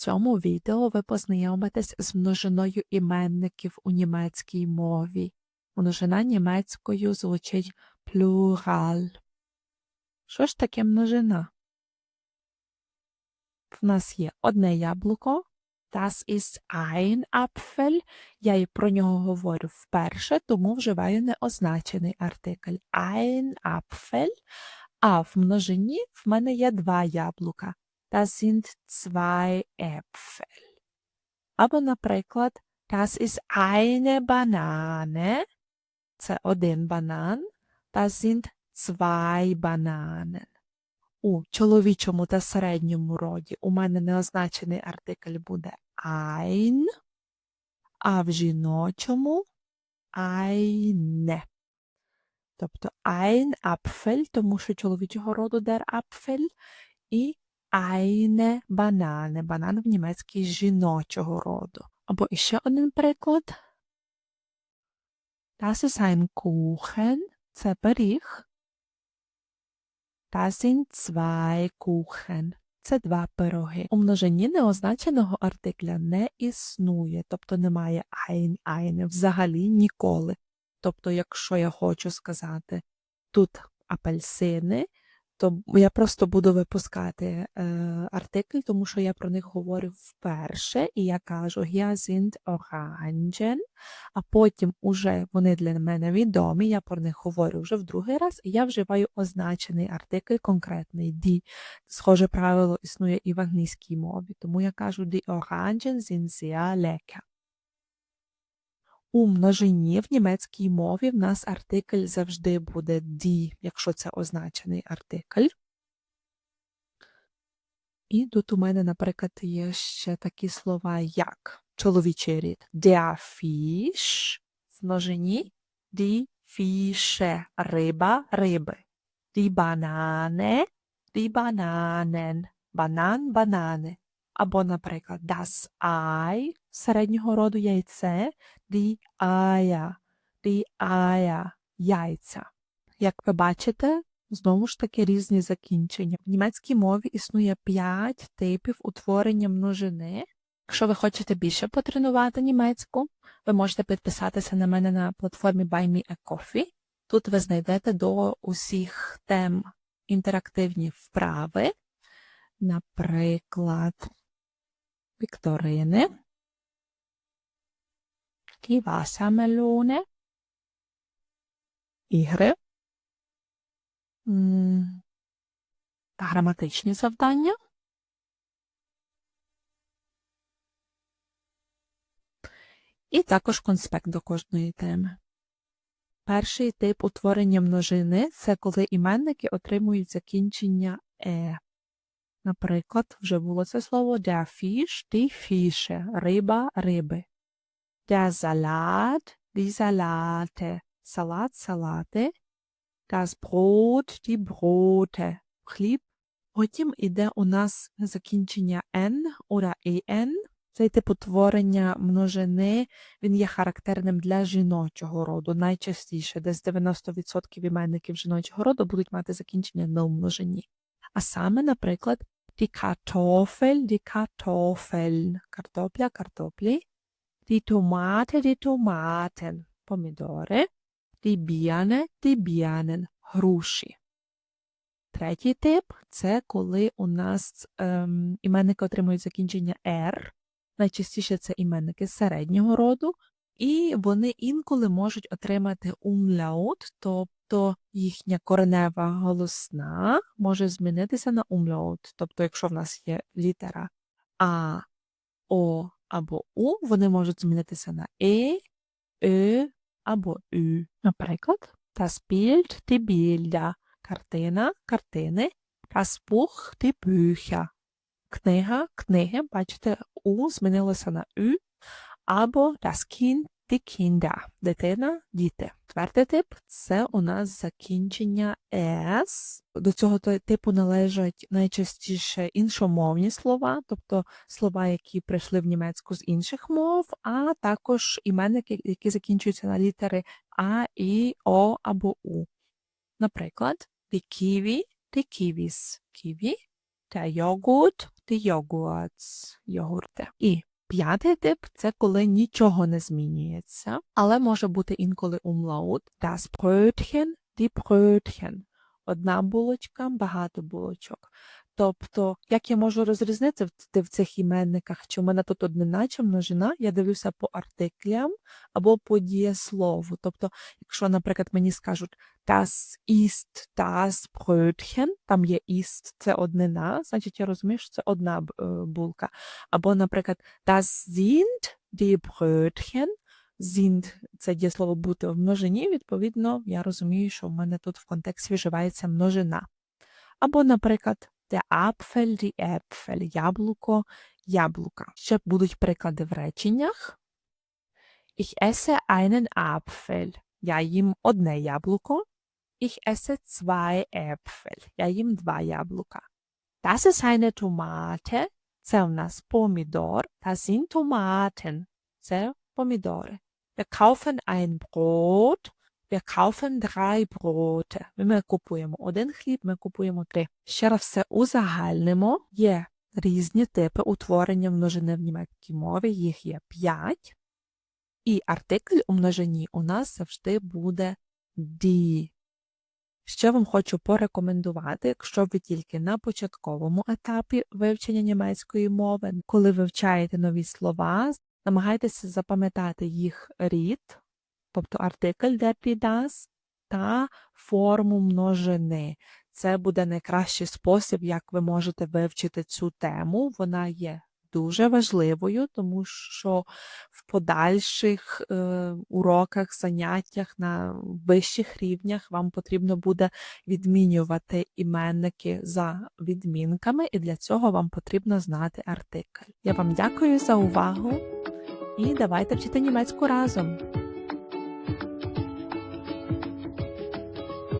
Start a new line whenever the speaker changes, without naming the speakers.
цьому відео ви познайомитесь з множиною іменників у німецькій мові. Множина німецькою звучить плюраль. Що ж таке множина? В нас є одне яблуко. Das ist ein Apfel. Я про нього говорю вперше, тому вживаю неозначений артикль. Ein Apfel. А в множині в мене є два яблука. Das sind zwei Äpfel. Або, наприклад, das ist eine Banane. Це один банан. Das sind zwei Bananen. У чоловічому та середньому роді у мене неозначений артикль буде ein, а в жіночому eine. Тобто ein Apfel, тому що чоловічого роду der Apfel, і eine Banane. Банан в німецькій жіночого роду. Або іще один приклад. Das ist ein Kuchen. Це пиріг. Das sind zwei Kuchen. Це два пироги. У множині неозначеного артикля не існує, тобто немає ein, eine взагалі ніколи. Тобто, якщо я хочу сказати тут апельсини, то я просто буду випускати е, артикль, тому що я про них говорю вперше, і я кажу hier sind Orangen, а потім уже вони для мене відомі, я про них говорю вже в другий раз, і я вживаю означений артикль конкретний die. Схоже правило існує і в англійській мові, тому я кажу die Orangen sind sehr lecker. У множині в німецькій мові в нас артикль завжди буде die, якщо це означений артикль. І тут у мене, наприклад, є ще такі слова, як чоловічий рід der Fisch, в множині die Fische, риба, риби. Die Banane, die Bananen, банан, банани. Або, наприклад, das Ei середнього роду яйце, die Eier, die Eier, яйця. Як ви бачите, знову ж таки різні закінчення. В німецькій мові існує 5 типів утворення множини. Якщо ви хочете більше потренувати німецьку, ви можете підписатися на мене на платформі Buy Me a Coffee. Тут ви знайдете до усіх тем інтерактивні вправи, наприклад, вікторини, die Wassermelone, ігри граматичні завдання. І також конспект до кожної теми. Перший тип утворення множини це коли іменники отримують закінчення е. Наприклад, вже було це слово der Fisch, die Fische, риба, риби. Der Salat, die Salate, салат, салати. Das Brot, die Brote, хліб. Потім іде у нас закінчення n oder en. Цей тип утворення множини, він є характерним для жіночого роду. Найчастіше, десь 90% іменників жіночого роду будуть мати закінчення на множині. А саме, наприклад, die Kartoffel, die Kartoffeln, картопля, картоплі, die Tomate, die Tomaten, помідори, die Birne, die Birnen, груші. Третій тип це коли у нас ем, іменники отримують закінчення R. Найчастіше це іменники середнього роду, і вони інколи можуть отримати умляут, тобто їхня коренева голосна може змінитися на умляут. Тобто, якщо в нас є літера А, О або У, вони можуть змінитися на Е, Ö або ю. Наприклад, das Bild, die Bilder, картина, картини, das Buch, die Bücher. Книга, книги, бачите, У змінилося на ю, або das Kind, Kinder, дитина, діти. Четвертий тип це у нас закінчення S. До цього типу належать найчастіше іншомовні слова, тобто слова, які прийшли в німецьку з інших мов, а також іменники, які закінчуються на літери А, І, О або У. Наприклад, die Kiwi, die Kiwis, Kiwi, der Joghurt, die Joghurts, йогурти. І п'ятий тип це коли нічого не змінюється, але може бути інколи умлаут. Das Brötchen, die Brötchen. Одна булочка, багато булочок. Тобто, як я можу розрізнити в, цих іменниках, чи в мене тут однина чи множина, я дивлюся по артиклям або по дієслову. Тобто, якщо, наприклад, мені скажуть das ist das Brötchen, там є ist, це однина, значить я розумію, що це одна е, булка. Або, наприклад, das sind die Brötchen, sind – це дієслово бути в множині, відповідно, я розумію, що в мене тут в контексті вживається множина. Або, наприклад, der Apfel, die Äpfel, яблуко, яблука. Ще будуть приклади в реченнях. Ich esse einen Apfel. Я їм одне яблуко. Ich esse zwei Äpfel. Я їм два яблука. Das ist eine Tomate. Це у нас помідор. Das sind Tomaten. Це помідори. Wir kaufen ein Brot. Wir kaufen drei Brote. Ми купуємо один хліб, ми купуємо три. Ще раз все узагальнимо. Є різні типи утворення множини в німецькій мові. Їх є п'ять. І артикль у множині у нас завжди буде die. Ще вам хочу порекомендувати, якщо ви тільки на початковому етапі вивчення німецької мови, коли вивчаєте нові слова, намагайтеся запам'ятати їх рід, тобто артикль der das, та форму множини. Це буде найкращий спосіб, як ви можете вивчити цю тему. Вона є дуже важливою, тому що в подальших е, уроках, заняттях на вищих рівнях вам потрібно буде відмінювати іменники за відмінками, і для цього вам потрібно знати артикль. Я вам дякую за увагу і давайте вчити німецьку разом.